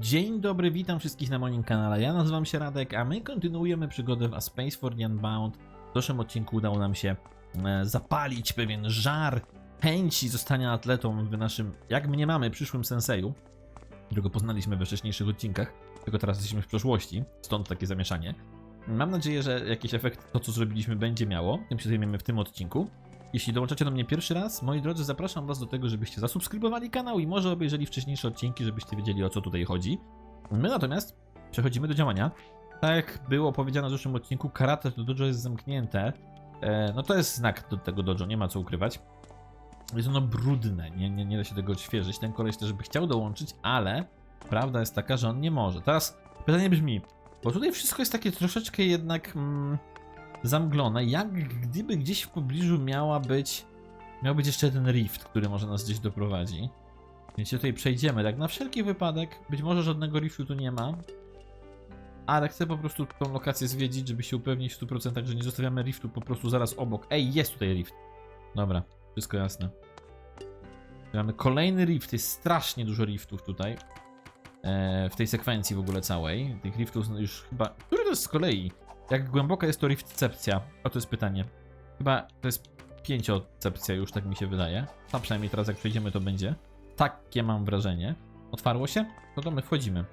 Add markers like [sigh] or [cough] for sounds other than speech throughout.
Dzień dobry, witam wszystkich na moim kanale. Ja nazywam się Radek, a my kontynuujemy przygodę w A Space for the Unbound. W zeszłym odcinku udało nam się e, zapalić pewien żar chęci zostania atletą w naszym, jak mnie mamy, przyszłym senseju, którego poznaliśmy we wcześniejszych odcinkach, tylko teraz jesteśmy w przeszłości, stąd takie zamieszanie. Mam nadzieję, że jakiś efekt to, co zrobiliśmy, będzie miało. Tym się zajmiemy w tym odcinku. Jeśli dołączacie do mnie pierwszy raz, moi drodzy, zapraszam Was do tego, żebyście zasubskrybowali kanał i może obejrzeli wcześniejsze odcinki, żebyście wiedzieli o co tutaj chodzi. My natomiast przechodzimy do działania. Tak jak było powiedziane w zeszłym odcinku, karate do dojo jest zamknięte. E, no to jest znak do tego dojo, nie ma co ukrywać. Jest ono brudne, nie, nie, nie da się tego odświeżyć. Ten koleś też by chciał dołączyć, ale prawda jest taka, że on nie może. Teraz pytanie brzmi, bo tutaj wszystko jest takie troszeczkę jednak mm, zamglone, jak gdyby gdzieś w pobliżu miała być, miał być jeszcze jeden rift, który może nas gdzieś doprowadzi. Więc się tutaj przejdziemy, tak na wszelki wypadek, być może żadnego riftu tu nie ma, ale chcę po prostu tą lokację zwiedzić, żeby się upewnić w 100%, że nie zostawiamy riftu po prostu zaraz obok. Ej, jest tutaj rift. Dobra, wszystko jasne. Mamy kolejny rift, jest strasznie dużo riftów tutaj. E, w tej sekwencji w ogóle całej. Tych riftów już chyba... Który to jest z kolei? Jak głęboka jest to riftcepcja? O, to jest pytanie. Chyba to jest pięciocepcja już, tak mi się wydaje. A przynajmniej teraz jak przejdziemy to będzie. Takie mam wrażenie. Otwarło się? No to my wchodzimy.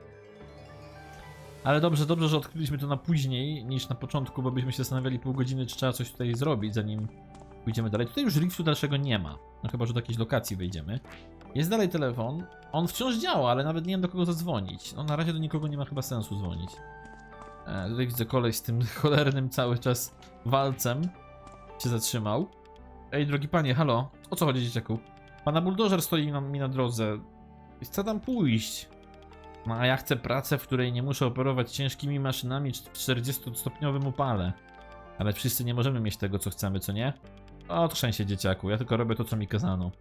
Ale dobrze, dobrze, że odkryliśmy to na później niż na początku, bo byśmy się zastanawiali pół godziny, czy trzeba coś tutaj zrobić, zanim pójdziemy dalej. Tutaj już riftu dalszego nie ma. No chyba, że do jakiejś lokacji wejdziemy. Jest dalej telefon. On wciąż działa, ale nawet nie wiem do kogo zadzwonić. No na razie do nikogo nie ma chyba sensu dzwonić. E, tutaj widzę koleś z tym [laughs] cholernym cały czas walcem. Się zatrzymał. Ej, drogi panie, halo. O co chodzi, dzieciaku? Pana buldożer stoi na, mi na drodze. Chcę tam pójść. No a ja chcę pracę, w której nie muszę operować ciężkimi maszynami w 40-stopniowym upale. Ale wszyscy nie możemy mieć tego, co chcemy, co nie? O, trzęsie dzieciaku, ja tylko robię to, co mi kazano.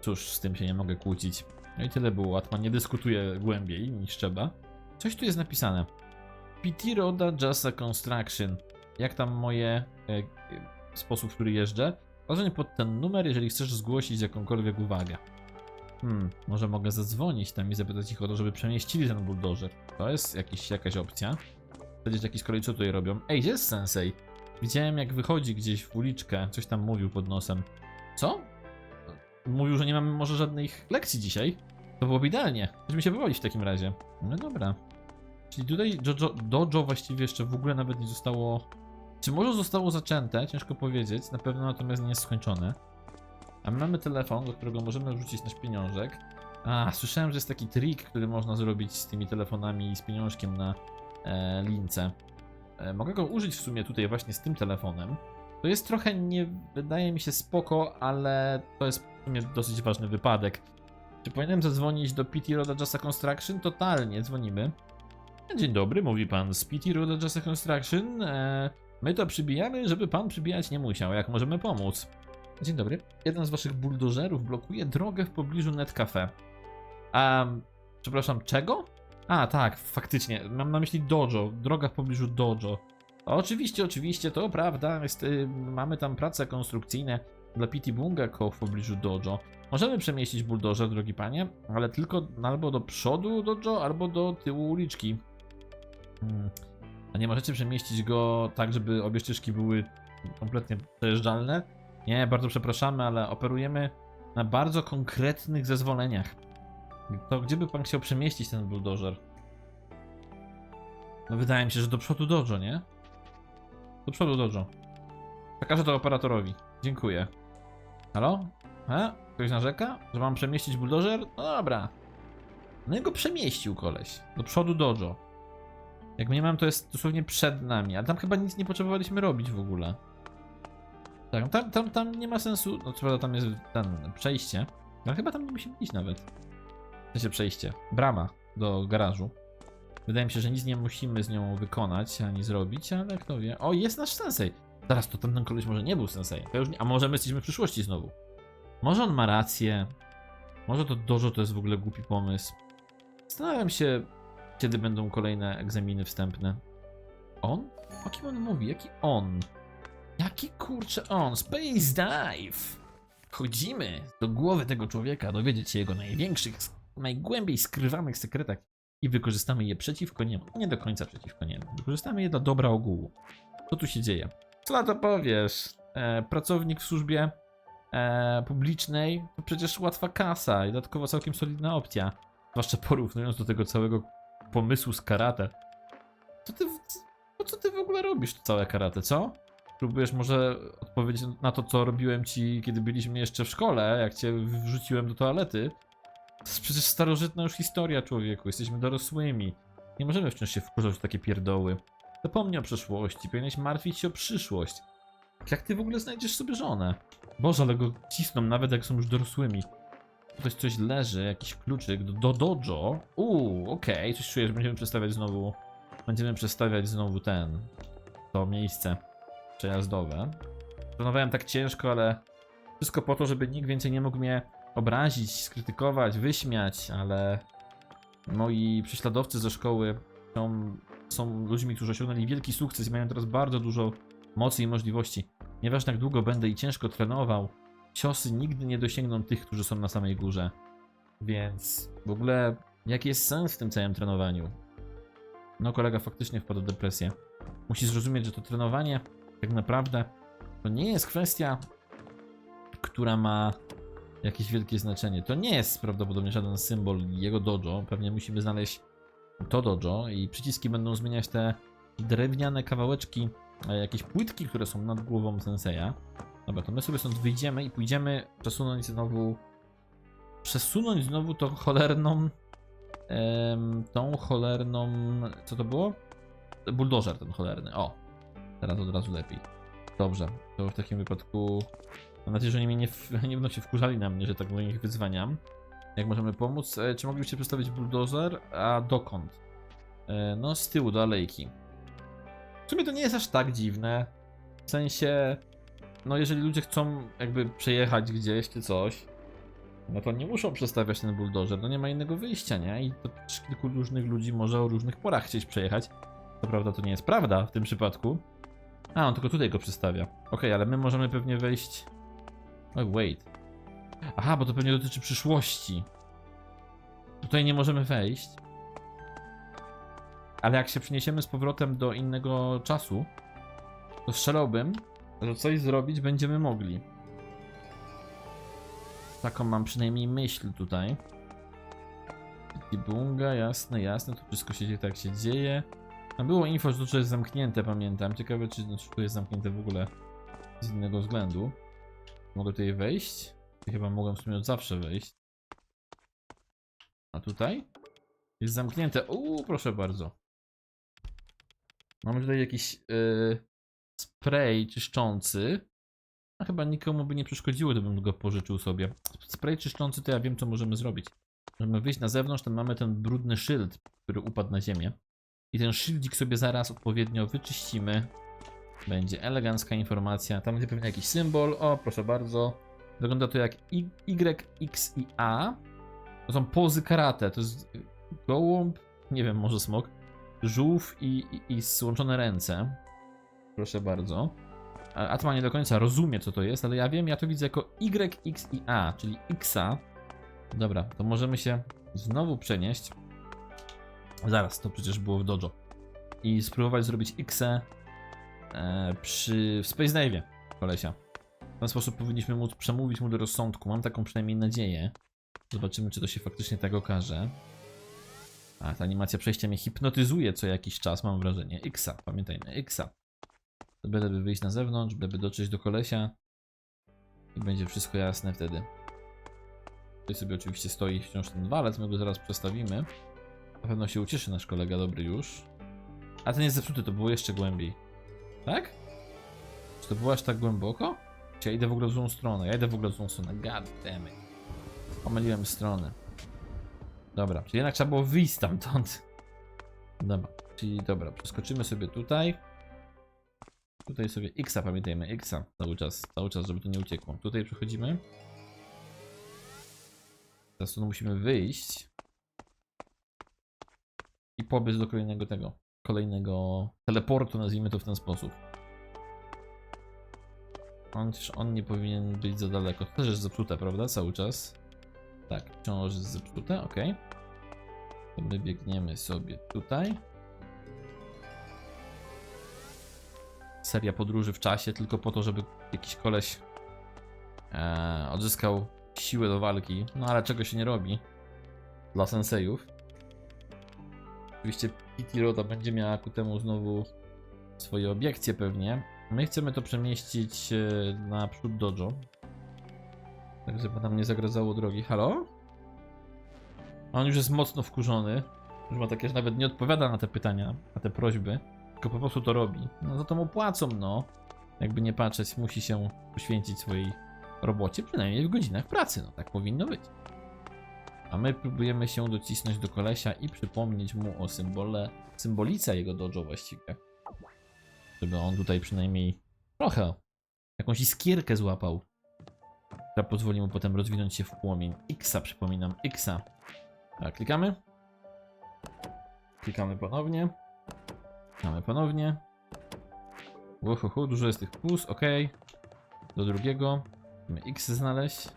Cóż, z tym się nie mogę kłócić. No i tyle było, Atman nie dyskutuje głębiej niż trzeba. Coś tu jest napisane. PT Roda Jasa Construction. Jak tam moje e, e, sposób, w który jeżdżę? Zadzwoń pod ten numer, jeżeli chcesz zgłosić jakąkolwiek uwagę. Hmm, może mogę zadzwonić tam i zapytać ich o to, żeby przemieścili ten buldożer. To jest jakiś, jakaś opcja. Powiedzieć jakiś kolej, co tutaj robią. Ej, gdzie jest sensei? Widziałem jak wychodzi gdzieś w uliczkę, coś tam mówił pod nosem. Co? Mówił, że nie mamy może żadnych lekcji dzisiaj. To byłoby idealnie. Możemy się wywodzić w takim razie. No dobra. Czyli tutaj dojo, dojo właściwie jeszcze w ogóle nawet nie zostało... Czy może zostało zaczęte? Ciężko powiedzieć. Na pewno natomiast nie jest skończone. A my mamy telefon, do którego możemy wrzucić nasz pieniążek. A, słyszałem, że jest taki trik, który można zrobić z tymi telefonami i z pieniążkiem na e, lince. E, mogę go użyć w sumie tutaj właśnie z tym telefonem. To jest trochę nie wydaje mi się spoko, ale to jest w sumie dosyć ważny wypadek. Czy powinienem zadzwonić do PT Roda Jasa Construction? Totalnie, dzwonimy. Dzień dobry, mówi pan Roda Jasa Construction. E, my to przybijamy, żeby pan przybijać nie musiał. Jak możemy pomóc? Dzień dobry. Jeden z waszych buldożerów blokuje drogę w pobliżu Netcafe. A, przepraszam, czego? A, tak, faktycznie. Mam na myśli dojo. Droga w pobliżu dojo. Oczywiście, oczywiście, to prawda. Jest, y, mamy tam prace konstrukcyjne dla PT Bungako w pobliżu dojo. Możemy przemieścić buldożer, drogi panie, ale tylko albo do przodu dojo, albo do tyłu uliczki. Hmm. A nie możecie przemieścić go tak, żeby obie ścieżki były kompletnie przejeżdżalne? Nie, bardzo przepraszamy, ale operujemy na bardzo konkretnych zezwoleniach. To gdzie by pan chciał przemieścić ten buldożer? No wydaje mi się, że do przodu dojo, nie? Do przodu dojo. Przekażę to operatorowi. Dziękuję. Halo? E? Ktoś narzeka? Że mam przemieścić buldożer? No dobra. No i go przemieścił koleś. Do przodu dojo. Jak nie mam, to jest dosłownie przed nami. Ale tam chyba nic nie potrzebowaliśmy robić w ogóle. Tak, tam, tam, tam nie ma sensu. No prawda tam jest ten przejście. Ale chyba tam nie musimy iść nawet. W sensie przejście. Brama do garażu. Wydaje mi się, że nic nie musimy z nią wykonać ani zrobić, ale kto wie. O, jest nasz sensei. Zaraz to ten koleś może nie był sensei. To już nie, a może my jesteśmy w przyszłości znowu. Może on ma rację. Może to dojo to jest w ogóle głupi pomysł. Zastanawiam się, kiedy będą kolejne egzaminy wstępne. On? O kim on mówi? Jaki on? Jaki kurczę on? Space Dive! Wchodzimy do głowy tego człowieka, dowiedzieć się jego największych, najgłębiej skrywanych sekretach i wykorzystamy je przeciwko niemu. Nie do końca przeciwko niemu. Wykorzystamy je dla dobra ogółu. Co tu się dzieje? Co na to powiesz? E, pracownik w służbie e, publicznej to przecież łatwa kasa i dodatkowo całkiem solidna opcja. Zwłaszcza porównując do tego całego pomysłu z karate. Co ty, po co ty w ogóle robisz to całe karate, co? Próbujesz może odpowiedzieć na to, co robiłem ci, kiedy byliśmy jeszcze w szkole, jak cię wrzuciłem do toalety? To jest przecież starożytna już historia, człowieku. Jesteśmy dorosłymi. Nie możemy wciąż się wkurzać w takie pierdoły. Zapomnij o przeszłości, powinieneś martwić się o przyszłość. Jak ty w ogóle znajdziesz sobie żonę? Boże, ale go cisną nawet jak są już dorosłymi. Tutaj coś leży, jakiś kluczyk do, do dojo. Uuu, okej, coś czuję, że będziemy przestawiać znowu... Będziemy przestawiać znowu ten... To miejsce przejazdowe. Planowałem tak ciężko, ale... Wszystko po to, żeby nikt więcej nie mógł mnie obrazić, skrytykować, wyśmiać, ale... Moi prześladowcy ze szkoły są, są ludźmi, którzy osiągnęli wielki sukces i mają teraz bardzo dużo mocy i możliwości. Nieważne jak długo będę i ciężko trenował, ciosy nigdy nie dosięgną tych, którzy są na samej górze. Więc w ogóle jaki jest sens w tym całym trenowaniu? No kolega faktycznie wpadł w depresję. Musi zrozumieć, że to trenowanie tak naprawdę to nie jest kwestia, która ma jakieś wielkie znaczenie. To nie jest prawdopodobnie żaden symbol jego dojo. Pewnie musimy znaleźć to dojo i przyciski będą zmieniać te drewniane kawałeczki, e, jakieś płytki, które są nad głową senseja. Dobra, to my sobie stąd wyjdziemy i pójdziemy przesunąć znowu przesunąć znowu tą cholerną em, tą cholerną co to było? Buldożer ten cholerny, o teraz od razu lepiej dobrze, to w takim wypadku mam nadzieję, że oni mnie nie, [laughs] nie będą się wkurzali na mnie, że tak mówię, ich wyzwaniam jak możemy pomóc? E, czy moglibyście przedstawić buldożer? A dokąd? E, no z tyłu do alejki w sumie to nie jest aż tak dziwne w sensie no jeżeli ludzie chcą jakby przejechać gdzieś czy coś, no to nie muszą przestawiać ten buldożer, no nie ma innego wyjścia, nie? I to kilku różnych ludzi może o różnych porach chcieć przejechać. To prawda, to nie jest prawda w tym przypadku. A, on tylko tutaj go przestawia. Okej, ale my możemy pewnie wejść... Oh, wait. Aha, bo to pewnie dotyczy przyszłości. Tutaj nie możemy wejść. Ale jak się przeniesiemy z powrotem do innego czasu, to strzelałbym, że coś zrobić będziemy mogli. Taką mam przynajmniej myśl tutaj. Bunga, jasne, jasne, tu wszystko się dzieje tak się dzieje. A było info, że to jest zamknięte, pamiętam. Ciekawe, czy znaczy, tu jest zamknięte w ogóle z innego względu. Mogę tutaj wejść? Chyba mogłem w sumie od zawsze wejść. A tutaj? Jest zamknięte. Uuu, proszę bardzo. Mamy tutaj jakiś yy, spray czyszczący. A chyba nikomu by nie przeszkodziło, gdybym go pożyczył sobie. Spray czyszczący to ja wiem, co możemy zrobić. Możemy wyjść na zewnątrz, tam mamy ten brudny szyld, który upadł na ziemię. I ten szyldik sobie zaraz odpowiednio wyczyścimy. Będzie elegancka informacja. Tam będzie pewnie jakiś symbol. O, proszę bardzo. Wygląda to jak y, y, X i A. To są pozy karate. To jest gołąb, nie wiem, może smok, żółw i, i, i złączone ręce. Proszę bardzo. Atma nie do końca rozumie, co to jest, ale ja wiem, ja to widzę jako Y, X i A, czyli Xa. Dobra, to możemy się znowu przenieść. Zaraz, to przecież było w dojo. I spróbować zrobić X e, przy w Space Nave'ie, kolesia. W ten sposób powinniśmy móc przemówić mu do rozsądku. Mam taką przynajmniej nadzieję. Zobaczymy, czy to się faktycznie tak okaże. A, ta animacja przejścia mnie hipnotyzuje co jakiś czas, mam wrażenie. Xa, pamiętajmy, Xa. Byleby wyjść na zewnątrz, byleby dotrzeć do kolesia. I będzie wszystko jasne wtedy. Tutaj sobie oczywiście stoi wciąż ten walec, my go zaraz przestawimy. Na pewno się ucieszy nasz kolega dobry już. A ten jest zepsuty, to było jeszcze głębiej. Tak? Czy to było aż tak głęboko? Czy ja idę w ogóle w złą stronę? Ja idę w ogóle w złą stronę. God damn it. Pomyliłem stronę. Dobra, czyli jednak trzeba było wyjść stamtąd. Dobra, czyli dobra, przeskoczymy sobie tutaj. Tutaj sobie Xa, pamiętajmy, Xa cały czas, cały czas, żeby to nie uciekło. Tutaj przechodzimy. Teraz tu musimy wyjść. I pobiec do kolejnego tego, kolejnego teleportu, nazwijmy to w ten sposób. On, on nie powinien być za daleko. Też jest zepsute, prawda? Cały czas. Tak, wciąż jest zepsute, ok. To my biegniemy sobie tutaj. Seria podróży w czasie, tylko po to, żeby jakiś koleś e, odzyskał siłę do walki. No ale czego się nie robi dla sensejów. Oczywiście Kitty Roda będzie miała ku temu znowu swoje obiekcje pewnie. My chcemy to przemieścić e, na przód dojo. Tak, żeby nam nie zagradzało drogi. Halo? On już jest mocno wkurzony. Już ma takie, że nawet nie odpowiada na te pytania, na te prośby, tylko po prostu to robi. No za to mu płacą, no. Jakby nie patrzeć, musi się poświęcić swojej robocie, przynajmniej w godzinach pracy, no tak powinno być. A my próbujemy się docisnąć do kolesia i przypomnieć mu o symbole, symbolice jego dojo właściwie. Żeby on tutaj przynajmniej trochę, jakąś iskierkę złapał, która pozwoli mu potem rozwinąć się w płomień. Xa, przypominam, Xa. Tak, klikamy. Klikamy ponownie. Klikamy ponownie. Uhuhu, dużo jest tych plus, ok. Do drugiego. Musimy X znaleźć.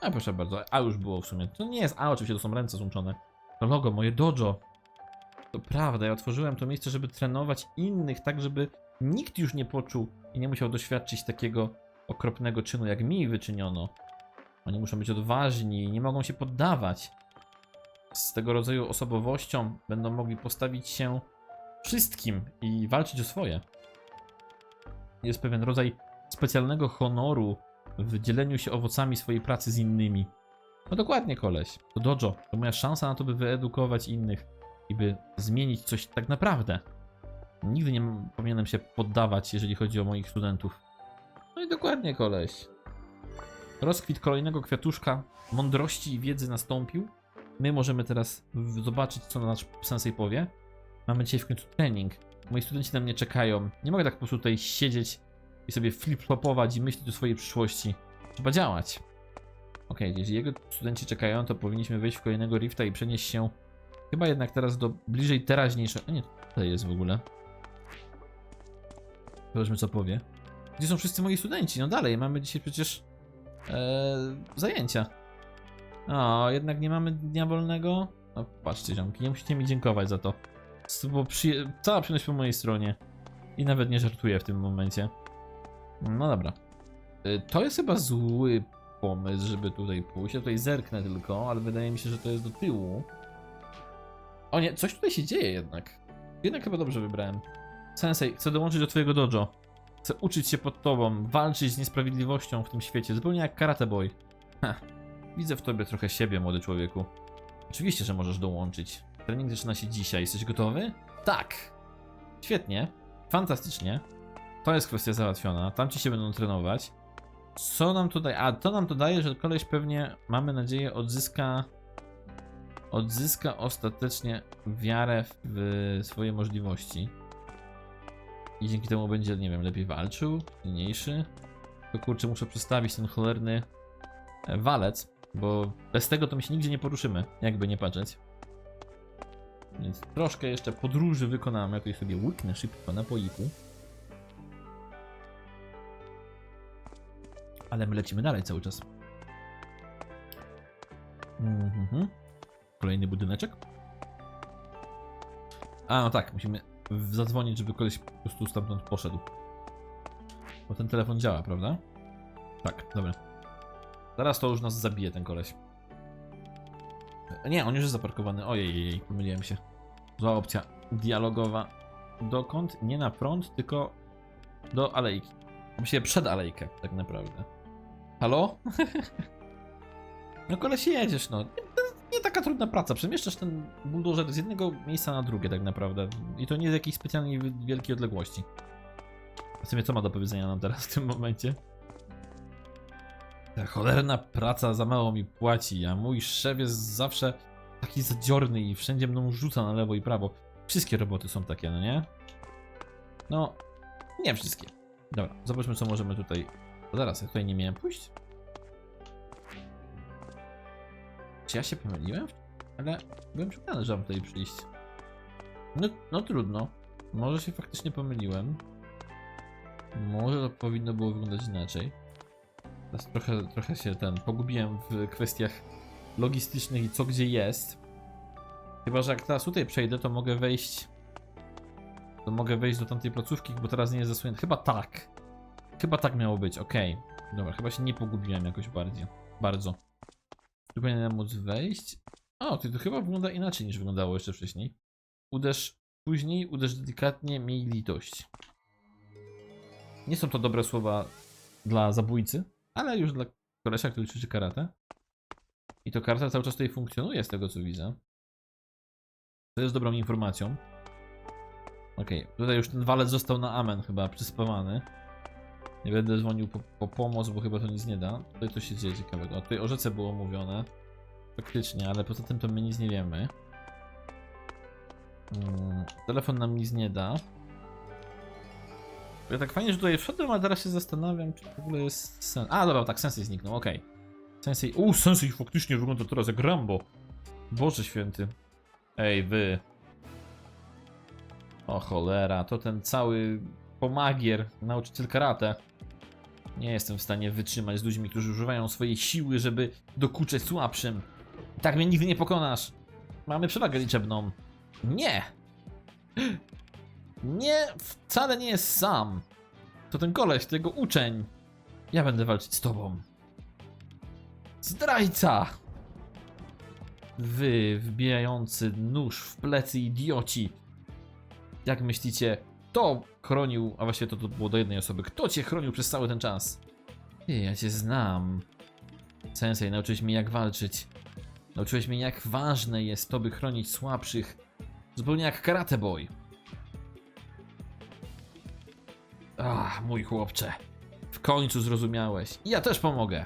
A proszę bardzo, A już było w sumie. To nie jest A, oczywiście to są ręce złączone. To logo, moje dojo. To prawda, ja otworzyłem to miejsce, żeby trenować innych, tak żeby nikt już nie poczuł i nie musiał doświadczyć takiego okropnego czynu, jak mi wyczyniono. Oni muszą być odważni i nie mogą się poddawać. Z tego rodzaju osobowością będą mogli postawić się wszystkim i walczyć o swoje. Jest pewien rodzaj specjalnego honoru w dzieleniu się owocami swojej pracy z innymi. No dokładnie, koleś. To dojo. To moja szansa na to, by wyedukować innych i by zmienić coś tak naprawdę. Nigdy nie powinienem się poddawać, jeżeli chodzi o moich studentów. No i dokładnie, koleś. Rozkwit kolejnego kwiatuszka mądrości i wiedzy nastąpił. My możemy teraz zobaczyć, co nasz sensei powie. Mamy dzisiaj w końcu trening. Moi studenci na mnie czekają. Nie mogę tak po prostu tutaj siedzieć i sobie flip-flopować i myśleć o swojej przyszłości. Trzeba działać. Okej, jeśli jego studenci czekają, to powinniśmy wejść w kolejnego rifta i przenieść się chyba jednak teraz do bliżej teraźniejszego. Nie, tutaj jest w ogóle. Zobaczmy, co powie. Gdzie są wszyscy moi studenci? No dalej, mamy dzisiaj przecież e, zajęcia. O, jednak nie mamy dnia wolnego? No patrzcie, ziomki, nie musicie mi dziękować za to. Przyje- cała przyjemność po mojej stronie. I nawet nie żartuję w tym momencie. No dobra. Y, To jest chyba zły pomysł, żeby tutaj pójść. Ja tutaj zerknę tylko, ale wydaje mi się, że to jest do tyłu. O nie, coś tutaj się dzieje jednak. Jednak chyba dobrze wybrałem. Sensei, chcę dołączyć do twojego dojo. Chcę uczyć się pod tobą, walczyć z niesprawiedliwością w tym świecie, zupełnie jak Karate Boy. Ha, widzę w tobie trochę siebie, młody człowieku. Oczywiście, że możesz dołączyć. Trening zaczyna się dzisiaj. Jesteś gotowy? Tak! Świetnie. Fantastycznie. To jest kwestia załatwiona. Tam ci się będą trenować. Co nam to daje? A, to nam to daje, że koleś pewnie, mamy nadzieję, odzyska odzyska ostatecznie wiarę w swoje możliwości. I dzięki temu będzie, nie wiem, lepiej walczył, silniejszy. To kurczę, muszę przestawić ten cholerny walec, bo bez tego to my się nigdzie nie poruszymy, jakby nie patrzeć. Więc troszkę jeszcze podróży wykonamy. Ja tutaj sobie łyknę szybko na poiku. Ale my lecimy dalej cały czas. Mhm. Kolejny budyneczek. A, no tak, musimy zadzwonić, żeby koleś po prostu stamtąd poszedł. Bo ten telefon działa, prawda? Tak, dobra. Zaraz to już nas zabije ten koleś. Nie, on już jest zaparkowany. Ojej, jej, pomyliłem się. Zła opcja dialogowa. Dokąd? Nie na prąd, tylko do alejki. Właściwie przed alejkę, tak naprawdę. Halo? [laughs] no koleś jedziesz, no. Nie, nie taka trudna praca. Przemieszczasz ten buldożer z jednego miejsca na drugie, tak naprawdę. I to nie z jakiejś specjalnie wi- wielkiej odległości. W sumie co ma do powiedzenia nam teraz w tym momencie? Ta cholerna praca za mało mi płaci, a mój szef jest zawsze taki zadziorny i wszędzie mną rzuca na lewo i prawo. Wszystkie roboty są takie, no nie? No, nie wszystkie. Dobra, zobaczmy co możemy tutaj... O, zaraz, ja tutaj nie miałem pójść? Czy ja się pomyliłem? Ale byłem przekonany, że mam tutaj przyjść. No, no trudno. Może się faktycznie pomyliłem. Może to powinno było wyglądać inaczej. Teraz trochę, trochę się ten pogubiłem w kwestiach logistycznych i co gdzie jest. Chyba, że jak teraz tutaj przejdę, to mogę wejść... To mogę wejść do tamtej placówki, bo teraz nie jest zasłonięte. Chyba tak. Chyba tak miało być, okej. Dobra, chyba się nie pogubiłem jakoś bardziej. Bardzo. Tu powinienem móc wejść. O, ty to chyba wygląda inaczej niż wyglądało jeszcze wcześniej. Uderz później, uderz delikatnie, miej litość. Nie są to dobre słowa dla zabójcy, ale już dla kolesia, który ćwiczy karate. I to karta cały czas tutaj funkcjonuje z tego co widzę. To jest dobrą informacją. Okej, tutaj już ten walec został na amen chyba przyspawany. Nie będę dzwonił po, po pomoc, bo chyba to nic nie da. Tutaj to się dzieje ciekawego. A tutaj o rzece było mówione. Faktycznie, ale poza tym to my nic nie wiemy. Mm, telefon nam nic nie da. Ja tak fajnie, że tutaj wszedłem, a teraz się zastanawiam, czy w ogóle jest sens. A, dobra, tak, Sensei zniknął, okej. U, Sensei faktycznie wygląda teraz jak Rambo. Boże święty. Ej, wy. O cholera, to ten cały pomagier, nauczyciel karate. Nie jestem w stanie wytrzymać z ludźmi, którzy używają swojej siły, żeby dokuczać słabszym. Tak mnie nigdy nie pokonasz. Mamy przewagę liczebną. Nie! Nie, wcale nie jest sam. To ten koleś, tego uczeń. Ja będę walczyć z tobą. Zdrajca! Wy, wbijający nóż w plecy idioci. Jak myślicie, kto chronił, a właściwie to, to było do jednej osoby, kto cię chronił przez cały ten czas? Ty, ja cię znam. Sensei, nauczyłeś mnie jak walczyć. Nauczyłeś mnie jak ważne jest to, by chronić słabszych. Zupełnie jak karate boy. Ach, mój chłopcze. W końcu zrozumiałeś. I ja też pomogę.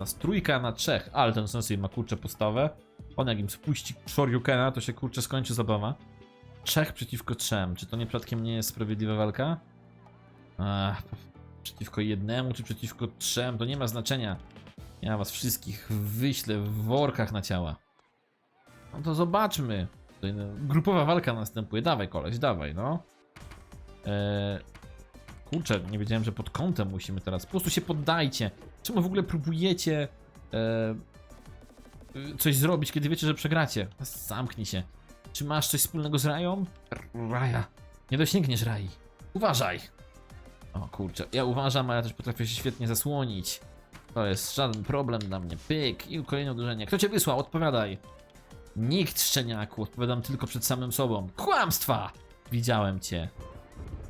Nas trójka na trzech, ale ten sensei ma kurczę postawę. On jak im spuści Shoryukena, to się kurczę skończy zabawa. Trzech przeciwko trzem. Czy to nie przypadkiem nie jest sprawiedliwa walka? Ach, przeciwko jednemu czy przeciwko trzem, to nie ma znaczenia. Ja was wszystkich wyślę w workach na ciała. No to zobaczmy. Grupowa walka następuje. Dawaj koleś, dawaj no. Eee, kurczę, nie wiedziałem, że pod kątem musimy teraz. Po prostu się poddajcie. Czemu w ogóle próbujecie eee, coś zrobić, kiedy wiecie, że przegracie? Zamknij się. Czy masz coś wspólnego z Rają? Raja. Nie dosięgniesz Rai. Uważaj. O kurczę, ja uważam, a ja też potrafię się świetnie zasłonić. To jest żaden problem dla mnie. Pyk i kolejne uderzenie. Kto cię wysłał? Odpowiadaj. Nikt, szczeniaku. Odpowiadam tylko przed samym sobą. Kłamstwa! Widziałem cię.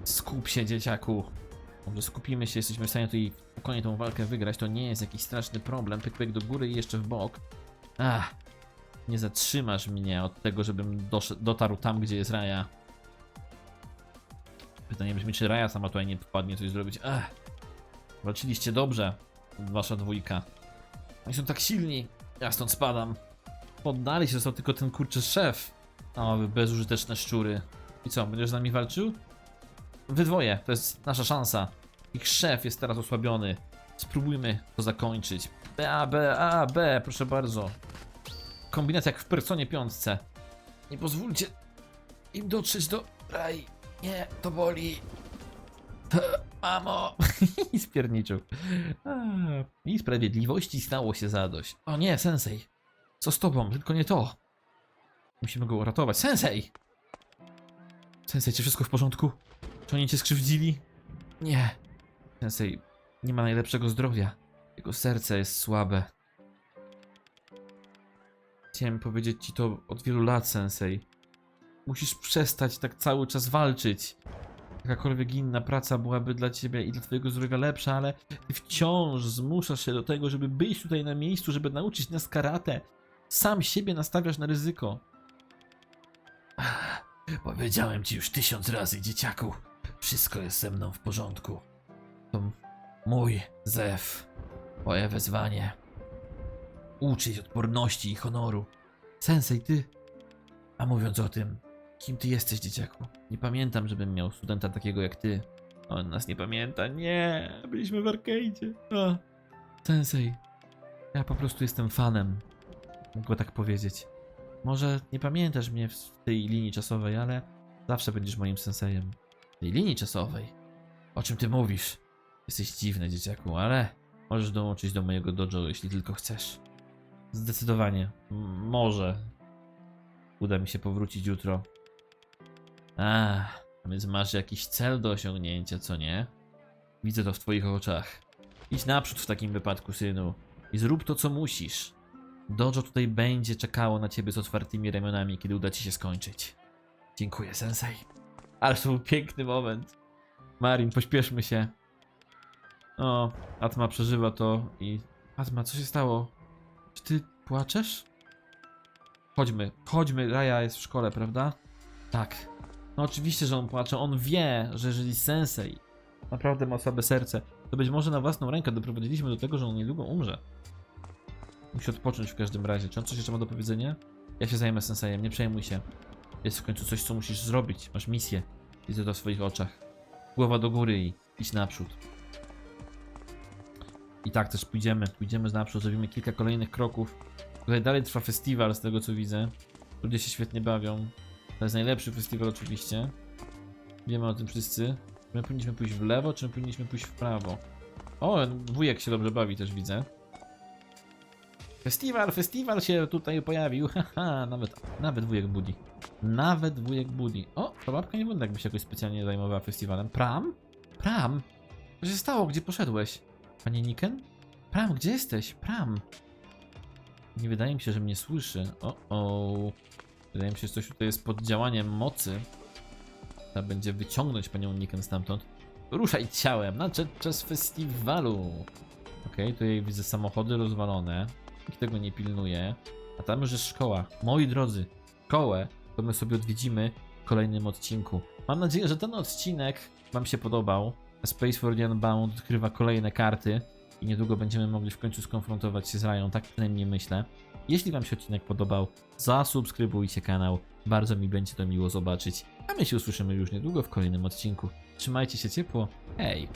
Skup się, dzieciaku. Może skupimy się, jesteśmy w stanie tutaj spokojnie tą walkę wygrać. To nie jest jakiś straszny problem. Pyk, pyk do góry i jeszcze w bok. Ach. Nie zatrzymasz mnie od tego, żebym dotarł tam, gdzie jest Raja. Pytanie brzmi, czy Raja sama tutaj nie wpadnie coś zrobić. Ech. Walczyliście dobrze, wasza dwójka. Oni są tak silni. Ja stąd spadam. Poddali się, został tylko ten kurczy szef. O, bezużyteczne szczury. I co, będziesz z nami walczył? Wy dwoje, to jest nasza szansa. Ich szef jest teraz osłabiony. Spróbujmy to zakończyć. B, A, B, A, B, proszę bardzo. Kombinacja jak w Personie piątce. Nie pozwólcie im dotrzeć do Rai. Nie, to boli. Mamo! [laughs] I spierniczył. I sprawiedliwości stało się zadość. O nie, sensei. Co z tobą? Tylko nie to. Musimy go uratować. Sensei! Sensei, czy wszystko w porządku? Czy oni cię skrzywdzili? Nie. Sensei nie ma najlepszego zdrowia. Jego serce jest słabe. Chciałem powiedzieć ci to od wielu lat, Sensei. Musisz przestać tak cały czas walczyć. Jakakolwiek inna praca byłaby dla ciebie i dla twojego zdrowia lepsza, ale ty wciąż zmuszasz się do tego, żeby być tutaj na miejscu, żeby nauczyć nas karate. Sam siebie nastawiasz na ryzyko. Powiedziałem ci już tysiąc razy, dzieciaku. Wszystko jest ze mną w porządku. To mój zew. Moje wezwanie. Uczyć odporności i honoru. Sensei, ty. A mówiąc o tym, kim ty jesteś, dzieciaku? Nie pamiętam, żebym miał studenta takiego jak ty. On nas nie pamięta. Nie, byliśmy w arcade'zie. A. Sensei, ja po prostu jestem fanem. Mogę tak powiedzieć. Może nie pamiętasz mnie w tej linii czasowej, ale zawsze będziesz moim sensejem. Tej linii czasowej? O czym ty mówisz? Jesteś dziwny, dzieciaku, ale możesz dołączyć do mojego dojo, jeśli tylko chcesz. Zdecydowanie. M- może. uda mi się powrócić jutro. A więc masz jakiś cel do osiągnięcia, co nie? Widzę to w twoich oczach. Idź naprzód w takim wypadku, synu. I zrób to, co musisz. Dojo tutaj będzie czekało na ciebie z otwartymi ramionami, kiedy uda ci się skończyć. Dziękuję, sensei. Ale to był piękny moment. Marin, pośpieszmy się. O, Atma przeżywa to i... Atma, co się stało? Czy ty płaczesz? Chodźmy, chodźmy, Raya jest w szkole, prawda? Tak. No oczywiście, że on płacze, on wie, że jeżeli Sensei naprawdę ma słabe serce, to być może na własną rękę doprowadziliśmy do tego, że on niedługo umrze. Musi odpocząć w każdym razie. Czy on coś jeszcze ma do powiedzenia? Ja się zajmę Sensejem, nie przejmuj się. Jest w końcu coś, co musisz zrobić. Masz misję. Widzę to w swoich oczach. Głowa do góry i idź naprzód. I tak też pójdziemy. Pójdziemy naprzód, zrobimy kilka kolejnych kroków. Tutaj dalej trwa festiwal, z tego co widzę. Ludzie się świetnie bawią. To jest najlepszy festiwal oczywiście. Wiemy o tym wszyscy. My powinniśmy pójść w lewo, czy my powinniśmy pójść w prawo? O, wujek się dobrze bawi też widzę. Festiwal, festiwal się tutaj pojawił. [laughs] Haha, nawet, nawet wujek Budi. Nawet wujek Budi. O, to babka nie wygląda jakby się jakoś specjalnie zajmowała festiwalem. Pram? Pram? Co się stało? Gdzie poszedłeś? Panie Niken? Pram, gdzie jesteś? Pram! Nie wydaje mi się, że mnie słyszy. O, o. Wydaje mi się, że coś tutaj jest pod działaniem mocy. Trzeba będzie wyciągnąć panią Niken stamtąd. Ruszaj ciałem, nadszedł czas festiwalu. Okej, tutaj widzę samochody rozwalone. Nikt tego nie pilnuje. A tam już jest szkoła. Moi drodzy, szkołę my sobie odwiedzimy w kolejnym odcinku. Mam nadzieję, że ten odcinek Wam się podobał. Space for the Unbound odkrywa kolejne karty i niedługo będziemy mogli w końcu skonfrontować się z Rają, tak przynajmniej myślę. Jeśli Wam się odcinek podobał, zasubskrybujcie kanał. Bardzo mi będzie to miło zobaczyć. A my się usłyszymy już niedługo w kolejnym odcinku. Trzymajcie się ciepło. Hej!